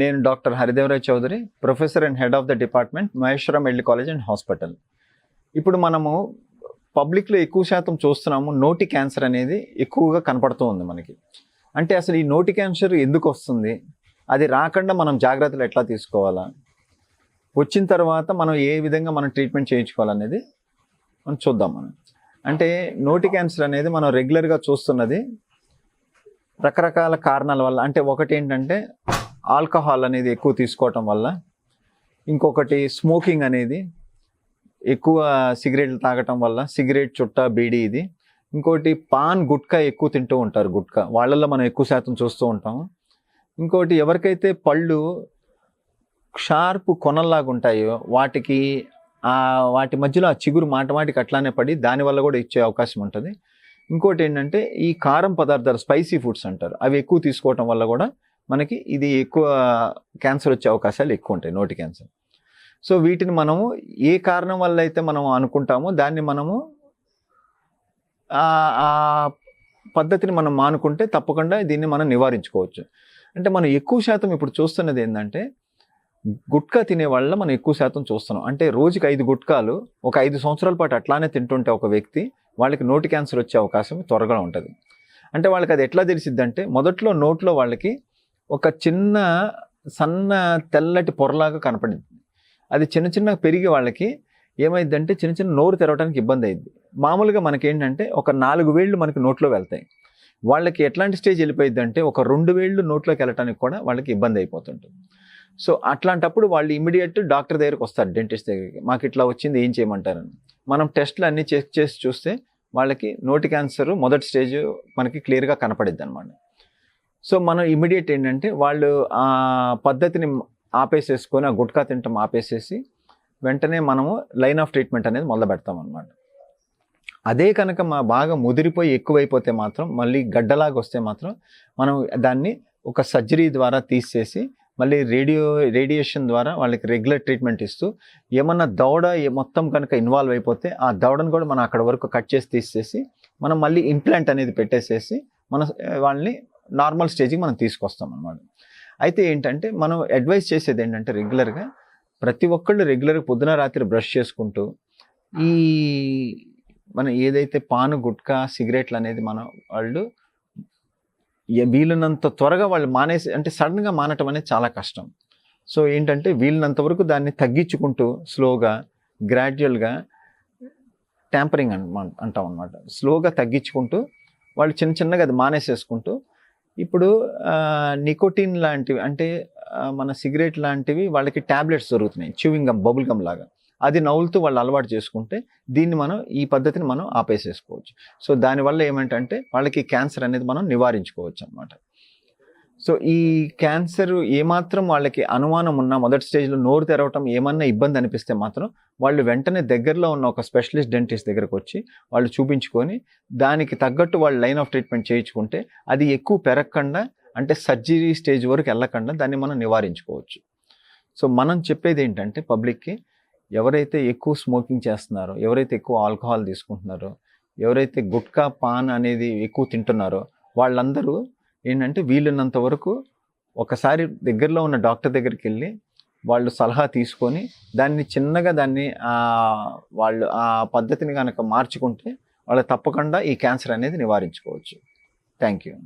నేను doctor Haridevarai Chaudhary professor and head of the department Maheshwaram medical college and hospital. ఇప్పుడు మనము పబ్లిక్లో ఎక్కువ శాతం చూస్తున్నాము నోటి క్యాన్సర్ అనేది ఎక్కువగా కనపడుతూ ఉంది మనకి. అంటే అసలు ఈ నోటి క్యాన్సర్ ఎందుకు వస్తుంది? అది రాకుండా మనం జాగ్రత్తలు ఎట్లా తీసుకోవాలా? వచ్చిన తర్వాత మనం ఏ విధంగా మనం ట్రీట్మెంట్ చేయించుకోవాలనేది మనం చూద్దాం మనం. అంటే నోటి క్యాన్సర్ అనేది మనం రెగ్యులర్గా చూస్తున్నది రకరకాల కారణాల వల్ల అంటే ఒకటి ఏంటంటే ఆల్కహాల్ అనేది ఎక్కువ తీసుకోవటం వల్ల ఇంకొకటి స్మోకింగ్ అనేది ఎక్కువ సిగరెట్లు తాగటం వల్ల సిగరెట్ చుట్ట బీడీ ఇది. ఇంకోటి పాన్ గుట్కా ఎక్కువ తింటూ ఉంటారు గుట్కా. వాళ్ళల్లో మనం ఎక్కువ శాతం చూస్తూ ఉంటాం ఇంకోటి ఎవరికైతే పళ్ళు షార్ప్ కొనల్లాగా ఉంటాయో వాటికి ఆ వాటి మధ్యలో ఆ చిగురు మాట మాటికి అట్లానే పడి దానివల్ల కూడా ఇచ్చే అవకాశం ఉంటుంది. ఇంకోటి ఏంటంటే ఈ కారం పదార్థాలు స్పైసీ ఫుడ్స్ అంటారు. అవి ఎక్కువ తీసుకోవటం వల్ల కూడా మనకి ఇది ఎక్కువ క్యాన్సర్ వచ్చే అవకాశాలు ఎక్కువ ఉంటాయి నోటి క్యాన్సర్. సో వీటిని మనము ఏ కారణం వల్ల అయితే మనం అనుకుంటామో దాన్ని మనము ఆ- పద్ధతిని మనం మానుకుంటే తప్పకుండా దీన్ని మనం నివారించుకోవచ్చు. అంటే మనం ఎక్కువ శాతం ఇప్పుడు చూస్తున్నది ఏంటంటే గుట్కా తినే వాళ్ళ మనం ఎక్కువ శాతం చూస్తున్నాం. అంటే రోజుకి ఐదు గుట్కాలు ఒక ఐదు సంవత్సరాల పాటు అట్లానే తింటుంటే ఒక వ్యక్తి వాళ్ళకి నోటి క్యాన్సర్ వచ్చే అవకాశం త్వరగా ఉంటుంది. అంటే వాళ్ళకి అది ఎట్లా తెలిసిద్దంటే మొదట్లో నోట్లో వాళ్ళకి ఒక చిన్న సన్న తెల్లటి పొరలాగా కనపడింది. అది చిన్న చిన్న పెరిగి వాళ్ళకి ఏమైందంటే చిన్న చిన్న నోరు తెరవడానికి ఇబ్బంది అయింది. మామూలుగా మనకేంటంటే ఒక నాలుగు వేళ్ళు మనకి నోట్లో వెళ్తాయి. వాళ్ళకి ఎట్లాంటి స్టేజ్ వెళ్ళిపోయింది అంటే ఒక రెండు వేళ్ళు నోట్లోకి వెళ్ళటానికి కూడా వాళ్ళకి ఇబ్బంది అయిపోతుంటుంది. సో అట్లాంటప్పుడు వాళ్ళు ఇమీడియట్ డాక్టర్ దగ్గరికి వస్తారు డెంటిస్ట్ దగ్గరికి. మాకు ఇట్లా వచ్చింది ఏం చేయమంటారని. మనం టెస్ట్లు అన్నీ చెక్ చేసి చూస్తే వాళ్ళకి నోటి క్యాన్సర్ మొదటి స్టేజ్ మనకి క్లియర్గా కనపడిద్ది అనమాట సో మనం ఇమీడియట్ ఏంటంటే వాళ్ళు ఆ పద్ధతిని ఆపేసేసుకొని ఆ గుట్కా తింటాం ఆపేసేసి వెంటనే మనము లైన్ ఆఫ్ ట్రీట్మెంట్ అనేది మొదలు పెడతాం అనమాట అదే కనుక మా బాగా ముదిరిపోయి ఎక్కువైపోతే మాత్రం మళ్ళీ గడ్డలాగా వస్తే మాత్రం మనం దాన్ని ఒక సర్జరీ ద్వారా తీసేసి మళ్ళీ రేడియో రేడియేషన్ ద్వారా వాళ్ళకి రెగ్యులర్ ట్రీట్మెంట్ ఇస్తూ ఏమన్నా దవడ మొత్తం కనుక ఇన్వాల్వ్ అయిపోతే ఆ దవడను కూడా మనం అక్కడ వరకు కట్ చేసి తీసేసి మనం మళ్ళీ ఇంప్లాంట్ అనేది పెట్టేసేసి మన వాళ్ళని నార్మల్ స్టేజ్కి మనం తీసుకొస్తాం అన్నమాట. అయితే ఏంటంటే మనం అడ్వైస్ చేసేది ఏంటంటే రెగ్యులర్గా ప్రతి ఒక్కళ్ళు రెగ్యులర్గా పొద్దున రాత్రి బ్రష్ చేసుకుంటూ ఈ మనం ఏదైతే పాను గుట్కా సిగరెట్లు అనేది మనం వాళ్ళు వీలున్నంత త్వరగా వాళ్ళు మానేసి అంటే సడన్గా మానటం అనేది చాలా కష్టం. సో ఏంటంటే వీలున్నంత వరకు దాన్ని తగ్గించుకుంటూ స్లోగా గ్రాడ్యువల్గా ట్యాంపరింగ్ అంటాం అనమాట స్లోగా తగ్గించుకుంటూ వాళ్ళు చిన్న చిన్నగా అది మానేసేసుకుంటూ ఇప్పుడు నికోటిన్ లాంటివి అంటే మన సిగరెట్ లాంటివి వాళ్ళకి ట్యాబ్లెట్స్ దొరుకుతున్నాయి చూవింగ్ గమ్ బబుల్ గమ్ లాగా. అది నవ్వులుతూ వాళ్ళు అలవాటు చేసుకుంటే దీన్ని మనం ఈ పద్ధతిని మనం ఆపేసేసుకోవచ్చు. సో దానివల్ల ఏమంటే వాళ్ళకి క్యాన్సర్ అనేది మనం నివారించుకోవచ్చు అనమాట సో ఈ క్యాన్సర్ ఏమాత్రం వాళ్ళకి అనుమానం ఉన్నా మొదటి స్టేజ్లో నోరు తెరవటం ఏమన్నా ఇబ్బంది అనిపిస్తే మాత్రం వాళ్ళు వెంటనే దగ్గరలో ఉన్న ఒక స్పెషలిస్ట్ డెంటిస్ట్ దగ్గరకు వచ్చి వాళ్ళు చూపించుకొని దానికి తగ్గట్టు వాళ్ళు లైన్ ఆఫ్ ట్రీట్మెంట్ చేయించుకుంటే అది ఎక్కువ పెరగకుండా అంటే సర్జరీ స్టేజ్ వరకు వెళ్ళకుండా దాన్ని మనం నివారించుకోవచ్చు. సో మనం చెప్పేది ఏంటంటే పబ్లిక్కి ఎవరైతే ఎక్కువ స్మోకింగ్ చేస్తున్నారో ఎవరైతే ఎక్కువ ఆల్కహాల్ తీసుకుంటున్నారో ఎవరైతే గుట్కా పాన్ అనేది ఎక్కువ తింటున్నారో వాళ్ళందరూ ఏంటంటే వీలున్నంత వరకు ఒకసారి దగ్గరలో ఉన్న డాక్టర్ దగ్గరికి వెళ్ళి వాళ్ళు సలహా తీసుకొని దాన్ని చిన్నగా దాన్ని వాళ్ళు ఆ పద్ధతిని కనుక మార్చుకుంటే వాళ్ళు తప్పకుండా ఈ క్యాన్సర్ అనేది నివారించుకోవచ్చు. Thank you.